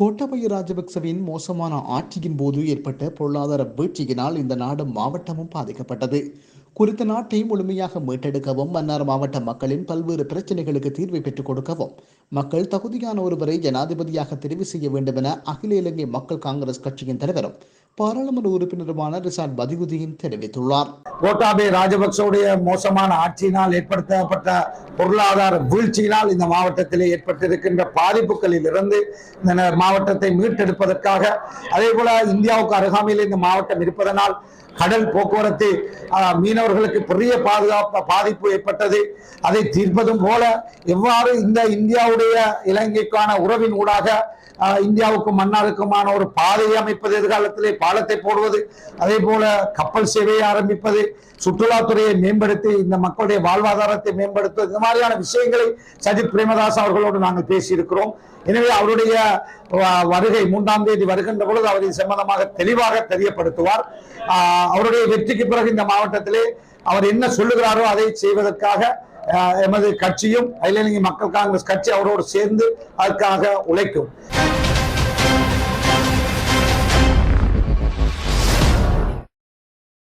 கோட்டபய ராஜபக்சவின் மோசமான ஆட்சியின் போது ஏற்பட்ட பொருளாதார வீழ்ச்சியினால் இந்த நாடு மாவட்டமும் பாதிக்கப்பட்டது. குறித்த நாட்டை முழுமையாக மீட்டெடுக்கவும் மன்னார் மாவட்ட மக்களின் பல்வேறு பிரச்சனைகளுக்கு தீர்வை பெற்றுக் கொடுக்கவும் மக்கள் தகுதியான ஒருவரை ஜனாதிபதியாக தெரிவு செய்ய வேண்டும் என அகில இலங்கை மக்கள் காங்கிரஸ் கட்சியின் தலைவரும் பாராளுமன்ற உறுப்பினருமான ரிசான் பதிகுதியும் தெரிவித்துள்ளார். கோட்டாபே ராஜபக்சவுடைய மோசமான ஆட்சியினால் ஏற்படுத்தப்பட்ட பொருளாதார வீழ்ச்சியினால் இந்த மாவட்டத்திலே ஏற்பட்டிருக்கின்ற பாதிப்புகளில் இருந்து இந்த மாவட்டத்தை மீட்டெடுப்பதற்காக அதே போல இந்தியாவுக்கு அருகாமையில் இந்த மாவட்டம் இருப்பதனால் கடல் போக்குவரத்து மீனவர்களுக்கு பெரிய பாதுகாப்பு பாதிப்பு ஏற்பட்டது. அதை தீர்ப்பதும் போல எவ்வாறு இந்த இந்தியாவுடைய இலங்கைக்கான உறவின் ஊடாக இந்தியாவுக்கும் மன்னாருக்குமான ஒரு பாதையை அமைப்பது எதிர்காலத்திலே பாலத்தை போடுவது அதே போல கப்பல் சேவையை ஆரம்பிப்பது சுற்றுலாத்துறையை மேம்படுத்தி இந்த மக்களுடைய வாழ்வாதாரத்தை மேம்படுத்துவது இந்த மாதிரியான விஷயங்களை சஜித் பிரேமதாஸ் அவர்களோடு நாங்கள் பேசியிருக்கிறோம். எனவே அவருடைய வ- வருகை மூன்றாம் தேதி வருகின்ற பொழுது அவர் இது சம்பந்தமாக தெளிவாக தெரியப்படுத்துவார். ஆஹ், அவருடைய வெற்றிக்கு பிறகு இந்த மாவட்டத்திலே அவர் என்ன சொல்லுகிறாரோ அதை செய்வதற்காக எமது கட்சியும் அகில இலங்கை மக்கள் காங்கிரஸ் கட்சி அவரோடு சேர்ந்து அதற்காக உழைக்கும்.